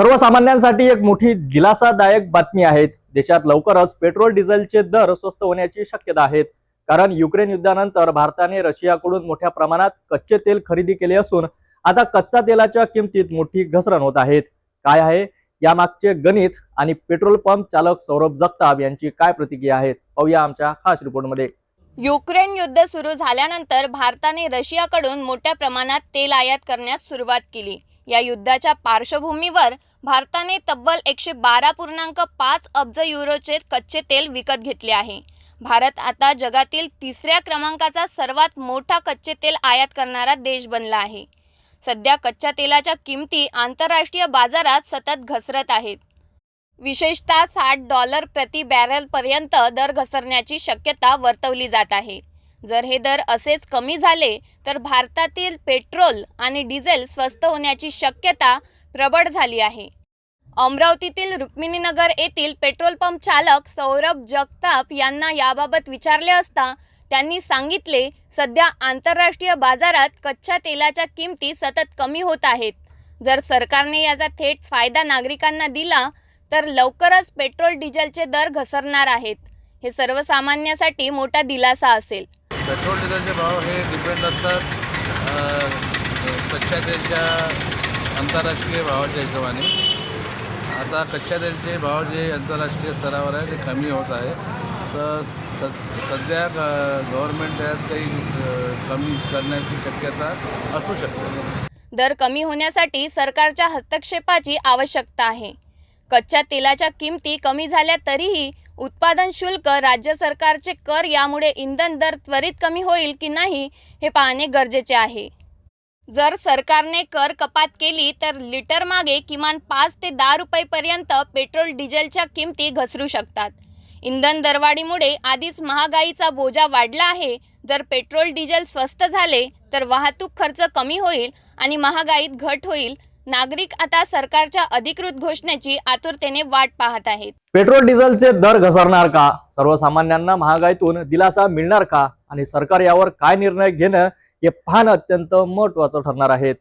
सर्वसामान्यांसाठी एक मोठी दिलासादायक बातमी आहे. देशात लवकरच पेट्रोल डिझेलचे दर स्वस्त होण्याची शक्यता आहे. कारण युक्रेन युद्धानंतर भारताने रशियाकडून मोठ्या प्रमाणात कच्चे तेल खरेदी केले असून आता कच्चा तेलाच्या किमतीत मोठी घसरण होत आहेत काय आहे? यामागचे गणित आणि पेट्रोल पंप चालक सौरभ जगताप यांची काय प्रतिक्रिया आहेत पाहूया आमच्या खास रिपोर्टमध्ये. युक्रेन युद्ध सुरू झाल्यानंतर भारताने रशियाकडून मोठ्या प्रमाणात तेल आयात करण्यास सुरुवात केली. या युद्धाच्या पार्श्वभूमीवर भारताने तब्बल एकशे बारा पूर्णांक पाच अब्ज युरोचे कच्चे तेल विकत घेतले आहे. भारत आता जगातील तिसऱ्या क्रमांकाचा सर्वात मोठा कच्चे तेल आयात करणारा देश बनला आहे. सध्या कच्च्या तेलाच्या किमती आंतरराष्ट्रीय बाजारात सतत घसरत आहेत. विशेषतः साठ डॉलर प्रति बॅरलपर्यंत दर घसरण्याची शक्यता वर्तवली जात आहे. जर हे दर असेच कमी झाले तर भारतातील पेट्रोल आणि डिझेल स्वस्त होण्याची शक्यता प्रबळ झाली आहे. अमरावतीतील रुक्मिणीनगर येथील पेट्रोल पंप चालक सौरभ जगताप यांना याबाबत विचारले असता त्यांनी सांगितले सध्या आंतरराष्ट्रीय बाजारात कच्च्या तेलाच्या किमती सतत कमी होत आहेत. जर सरकारने याचा थेट फायदा नागरिकांना दिला तर लवकरच पेट्रोल डिझेलचे दर घसरणार आहेत. हे सर्वसामान्यासाठी मोठा दिलासा असेल. पेट्रोल डिझेलचे भाव हे डिपेंड असतात. कच्च्या तेलच्या आंतरराष्ट्रीय भावाच्या हिशोबाने. आता कच्च्या तेलचे भाव जे आंतरराष्ट्रीय स्तरावर आहे ते कमी होत आहे. तर स सध्या गव्हर्मेंट त्यात काही कमी करण्याची शक्यता असू शकते. दर कमी होण्यासाठी सरकारच्या हस्तक्षेपाची आवश्यकता आहे. कच्च्या तेलाच्या किमती कमी झाल्या तरीही उत्पादन शुल्क राज्य सरकारचे कर यामुळे इंधन दर त्वरित कमी होईल की नाही हे पाहणे गरजेचे आहे. जर सरकारने कर कपात केली तर लिटर मागे किमान पाच ते दहा रुपयेपर्यंत पेट्रोल डिझेलच्या किमती घसरू शकतात. इंधन दरवाढीमुळे आधीच महागाईचा बोजा वाढला आहे. जर पेट्रोल डिझेल स्वस्त झाले तर वाहतूक खर्च कमी होईल आणि महागाईत घट होईल नागरिक आता सरकारच्या अधिकृत घोषणेची आतुरतेने वाट पाहत आहेत. पेट्रोल डिझेलचे दर घसरणार का? सर्वसामान्यांना महागाईतून दिलासा मिळणार का? आणि सरकार यावर काय निर्णय घेणं हे पाहणं अत्यंत महत्वाचं ठरणार आहे.